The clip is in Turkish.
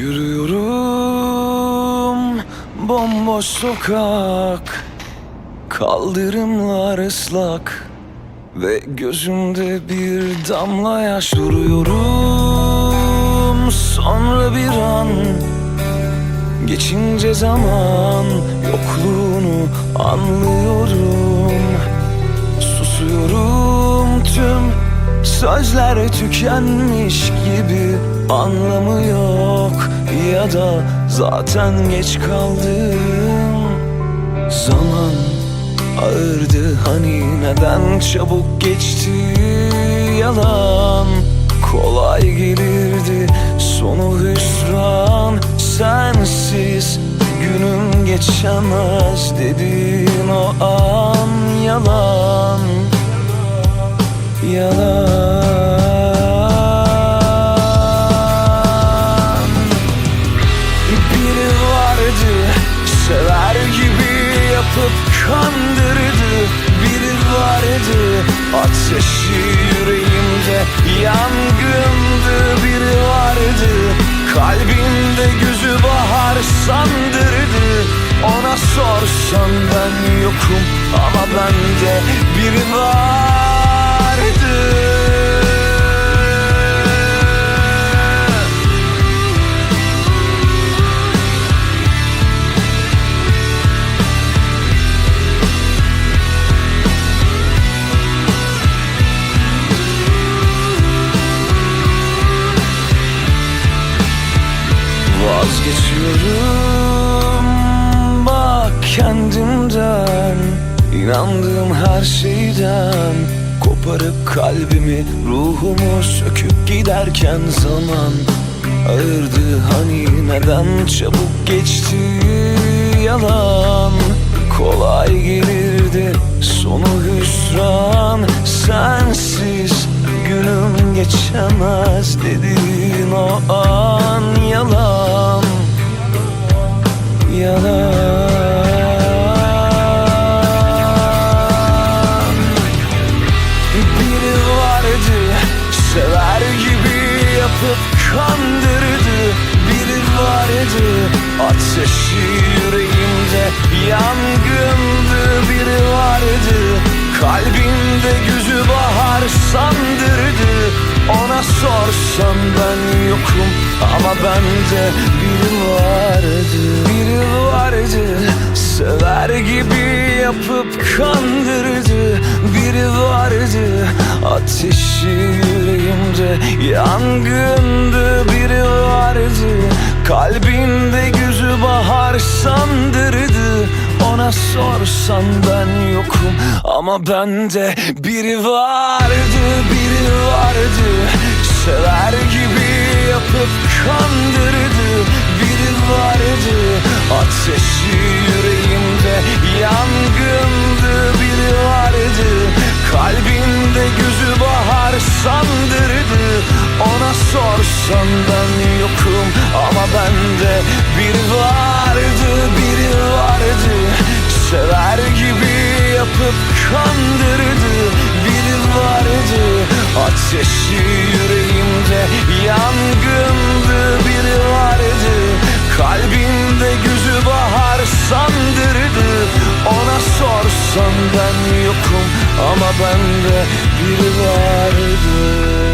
Yürüyorum bomboş sokak Kaldırımlar ıslak Ve gözümde bir damla yaş duruyorum. Sonra bir an Geçince zaman yokluğunu anlıyorum sözler tükenmiş gibi Anlamı yok. Ya da zaten geç kaldım. Zaman ağırdı hani neden çabuk geçti? Yalan Kolay gelirdi. Sonu hüsran Sensiz günüm geçemez dediğin o an yalan Yalan. Biri vardı Sever gibi yapıp kandırdı. Biri vardı Ateşi yüreğimde yangındı. Biri vardı Kalbimde gözü bahar sandırdı. Ona sorsan ben yokum Ama bende biri vardı Vazgeçiyorum. Bak kendimden İnandığım her şeyden. Koparıp kalbimi ruhumu söküp giderken zaman Ağırdı. Hani neden çabuk geçti yalan? Kolay gelirdi sonu hüsran. Sensiz günüm geçemez dediğin o an yalan Yalan Biri vardı sever gibi yapıp kandırdı Biri vardı ateşi yüreğimde yangındı Biri vardı. Kalbimde gözü bahar sandırdı Ona sorsam ben yokum ama bende biri vardı Vardı sever gibi yapıp kandırdı Biri vardı ateşi yüreğimde yangındı. Biri vardı kalbinde gözü bahar sandırdı Ona sorsan ben yokum ama bende biri vardı Biri vardı sever gibi yapıp kandırdı Biri vardı sorsan ben yokum ama bende biri vardı Biri vardı. Sever gibi yapıp kandırdı Biri vardı. Ateşi yüreğimde yangındı Biri vardı. Kalbimde gözü bahar sandırdı. Ona sorsan ben yokum ama bende biri vardı